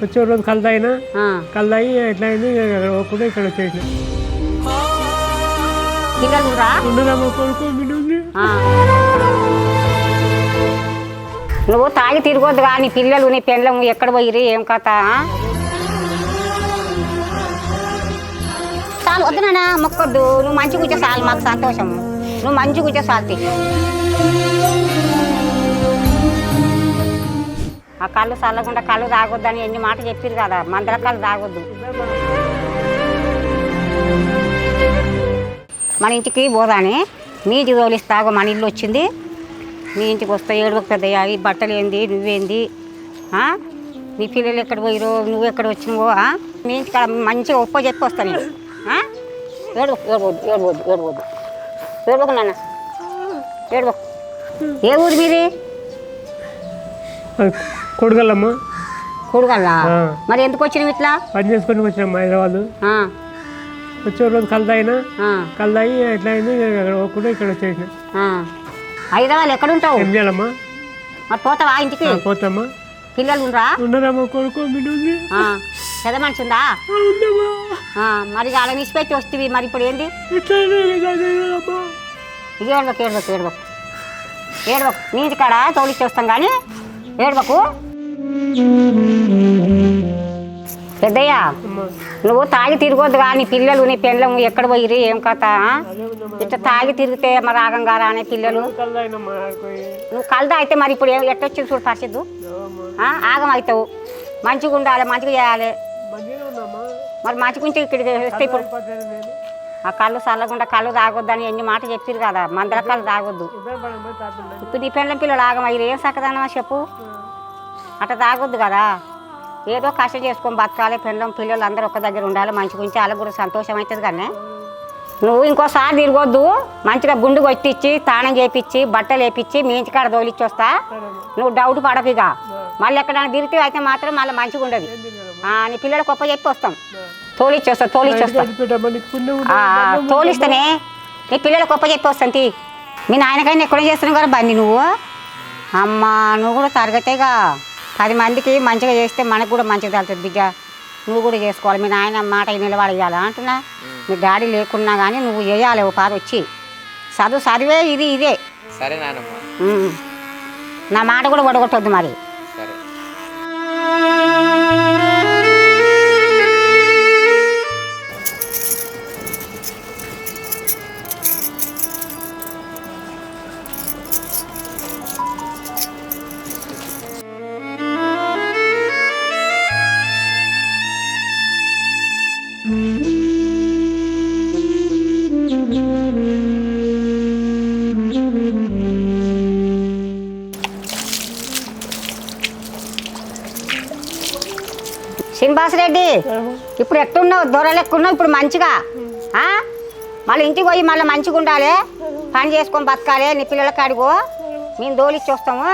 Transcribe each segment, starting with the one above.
వచ్చే రోజు. కళ్ళు తాగి ఎట్లా అయింది పోకుండా ఇక్కడ వచ్చేసిన కొడుకు ఉంది. నువ్వు తాగి తిరగొద్దు కానీ నీ పిల్లలు నీ పిల్లలు ఎక్కడ పోయిరి ఏం కథ? చాలు వద్దు నాన్న మొక్కొద్దు నువ్వు మంచి కూర్చో చాలు మాకు సంతోషము నువ్వు మంచి కూర్చో చాలు ఆ కళ్ళు చల్లకుండా కళ్ళు తాగొద్దని ఎన్ని మాట చెప్పారు కదా. మందల కళ్ళు తాగొద్దు. మన ఇంటికి పోదాని. నీటి తోలిస్తాగో మన ఇల్లు వచ్చింది. మీ ఇంటికి వస్తే ఏడు పెద్దయ్యా ఈ బట్టలు ఏంది నువ్వేంది? మీ నీ పిల్లలు ఎక్కడ పోయిరో నువ్వు ఎక్కడ వచ్చినవో మీ ఇంటికి మంచిగా ఒప్ప చెప్పి వస్తా నేను. ఆ? ఏడవద్దు ఏడవద్దు ఏడవద్దు ఏడవకు నాన్న. ఏడవకు ఏ ఊరు మీది? కొడుగల్లమ్మ. కూడగల్లా? ఆ. మరి ఎందుకు వచ్చినావు ఇట్లా? పని చేసుకొని వచ్చినాం హైదరాబాద్. వచ్చే రోజు కళ్ళు తాగి ఎట్లా అయింది అక్కడ పోకుండా ఇక్కడ వచ్చేసిన. హైదరాబాద్ ఎక్కడ ఉంటావు ఏం చేయాలమ్మా? మరి పోతావా ఇంటికి? పోతామ్మా. పిల్లలు ఉండరా? ఉండరామా కొడుకు ఉంది. పెద్ద మనిషి ఉందా? మరి అలా నిసిపెట్టి వస్తుంది మరి ఇప్పుడు ఏంది? ఏడవకు ఏడవకు ఏడవకు. ఏడవకు. నీ ఇంటికాడ తోలిచ్చి వస్తాం కానీ ఏడవకు. పెద్దయ్య నువ్వు తాగి తిరగొద్దు కానీ పిల్లలు నీ పిల్లలు ఎక్కడ పోయిరి ఏం కథ ఇట్లా తాగి తిరిగితే మరి రాగం కారా అనే పిల్లలు? నువ్వు కలదా అయితే మరి ఇప్పుడు ఏం ఎట్టొచ్చింది చూడు పరిస్థితి? ఆగం అవుతావు. మంచిగా ఉండాలి మంచిగా చేయాలి. మరి మంచిగా ఉంటే ఇక్కడికి వస్తే ఇప్పుడు ఆ కళ్ళు చల్లకుండా కళ్ళు తాగొద్దని ఎన్ని మాట చెప్పారు కదా మందల కళ్ళు తాగొద్దు. ఇప్పుడు నీ పిల్లల పిల్లలు ఆగమయ్యారు ఏం సక్కదనమా చెప్పు? అట్లా తాగొద్దు కదా. ఏదో కష్టం చేసుకొని బతకాలి పిల్లలు పిల్లలు అందరూ ఒక దగ్గర ఉండాలి మంచిగా ఉంచి వాళ్ళకి కూడా సంతోషం అవుతుంది కానీ. నువ్వు ఇంకోసారి తిరగొద్దు మంచిగా గుండు కొట్టించి తానం చేపించి బట్టలు వేపించి మీ ఇంటికాడ తోలిచ్చి వస్తా. నువ్వు డౌట్ పడకు ఇక. మళ్ళీ ఎక్కడైనా తిరిగితే అయితే మాత్రం మళ్ళీ మంచిగా ఉండదు. నీ పిల్లలు గొప్ప చెప్పి వస్తాం. తోలిచ్చి వస్తా తోలిచ్చి వస్తా. తోలిస్తేనే నీ పిల్లలు గొప్ప చెప్పి వస్తాను తీ. మీ నాయనకైనా ఎక్కడ చేస్తున్నావు కదా బండి నువ్వు? అమ్మా నువ్వు కూడా తరగతేగా పది మందికి మంచిగా చేస్తే మనకు కూడా మంచిగా తగులుతుంది బిడ్డ. నువ్వు కూడా చేసుకోవాలి. మీ నాయన మాట నిలబడేయాలా అంటున్నా? మీ డాడీ లేకున్నా కానీ నువ్వు చేయాలి ఓ పారు వచ్చి. చదువు చదివే ఇది ఇదే. సరే. నా మాట కూడా ఒడగొట్టొద్దు మరి. శ్రీనివాస్ రెడ్డి ఇప్పుడు ఎట్టున్నావు? దొర లెక్కున్నావు ఇప్పుడు మంచిగా? మళ్ళీ ఇంటికి పోయి మళ్ళీ మంచిగా ఉండాలి. పని చేసుకొని బతకాలి. నీ పిల్లల కాడిగో మేము దోలిచ్చి వస్తాము.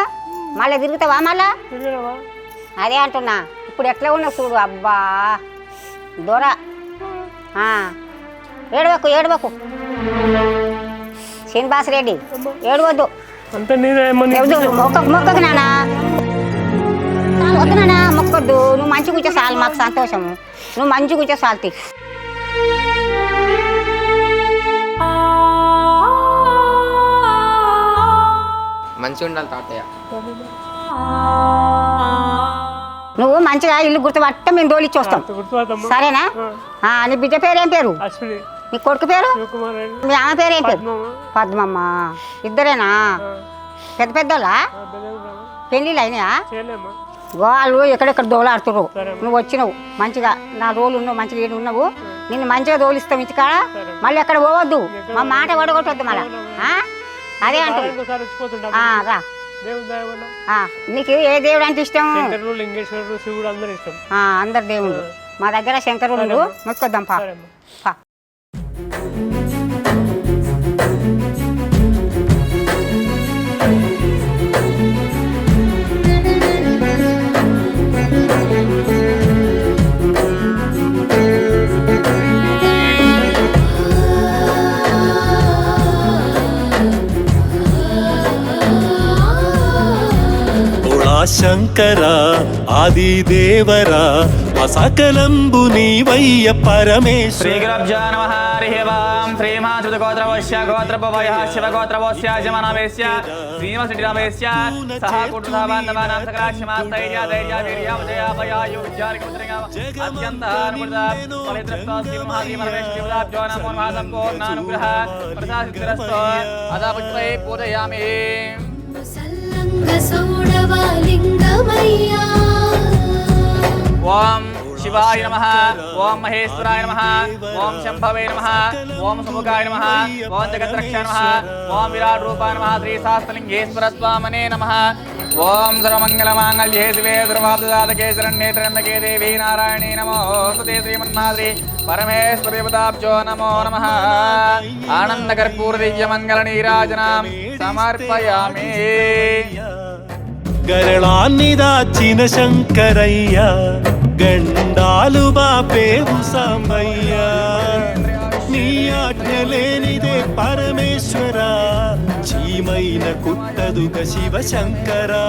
మళ్ళీ తిరుగుతావా మళ్ళా? అదే అంటున్నా. ఇప్పుడు ఎట్లా ఉన్నావు చూడు అబ్బా. దొర. ఏడవకు ఏడవకు. శ్రీనివాస్ రెడ్డి ఏడవద్దు. వద్దు మొక్క మొక్కకు నానా వద్దు నానా మొక్కొద్దు నువ్వు మంచి కూర్చో చాలు మాకు సంతోషము నువ్వు మంచి కూర్చో చాలు మంచిగా ఉండాలి తాతయ్య నువ్వు మంచిగా ఇల్లు గుర్తుపట్ట మేము దోలిచ్చి వస్తాం సరేనా ఆ, నీ బిడ్డ పేరు ఏం పేరు నీ కొడుకు పేరు మీ ఆమె పేరు ఏం పేరు పద్మమ్మ ఇద్దరేనా పెద్ద పెద్దోళ్ళా పెళ్ళిళ్ళు అయినాయా వాళ్ళు ఎక్కడెక్కడ దోలాడుతురు. నువ్వు వచ్చినావు మంచిగా నా రోలు ఉన్నావు మంచిగా ఈడు ఉన్నావు. నిన్ను మంచిగా దోలిస్తాం ఇంటికాడ మళ్ళీ ఎక్కడ పోవద్దు. మా మాట పడగొట్టద్దు మళ్ళా? అదే అంటుంది. ఇంకోసారి వచ్చిపోతుంటా ఆ, రా. దేవుడు దయ వల్ల ఆ, నీకు ఏ దేవుడు అంటే ఇష్టం? అందరు దేవుడు మా దగ్గర శంకరుడు మొక్కొద్దాం పా. శంకర ఆది దేవరా అసకలంబు నీవయ్య పరమేశ్వర. శ్రీగురభ్యో నమ హరి ఓం శ్రీమాతృగోత్రవశ్య గోత్రపవయ శివగోత్రవస్య జమనవేశ్య శ్రీమశ్రీరామేశ్య సహ కుటుంబాంధవానాం సకరాక్షమాస్తైర్య ధైర్య వీర్య విజయ భయాయు విద్యారికృత్రిగా అత్యంత అనుమృత పవిత్రస్తో శ్రీ మహాదేవ పరమేశ్వరాభ్యో నమో నమః సంపూర్ణానుగ్రహ ప్రసాదిద్రస్తో అదా పుష్పై పూజయామి సల్లంగసౌడవాలింగమయ్యా ఓం శివాయ నమ ఓం మహేశ్వరాయ నమ ఓం శంభవే నమ ఓం సుముఖాయ నమ ఓం జగద్రక్ష నమ ఓం విరాట్ రూపాయ నమ శ్రీ శాస్త్రలింగేశ్వర స్వామనే నమ. ఓం సర్వమంగళమాంగళ్యే శివే దుర్వాబ్దాతకే శరణ్యే త్రయంబకే దేవీ నారాయణీ నమో. స్తుతే శ్రీమన్మాద్రి పరమేశ్వరి దేవతాభ్యో నమో నమ. ఆనందకర్పూర దివ్య మంగళ నీరాజనాం సమర్పయామి. గరళాన్ని దాచిన శంకరయ్య గండాలు బాపేవు సాంబయ్య. నీ ఆజ్ఞ లేనిదే పరమేశ్వర చీమైన కుట్టదుగ శివ శంకరా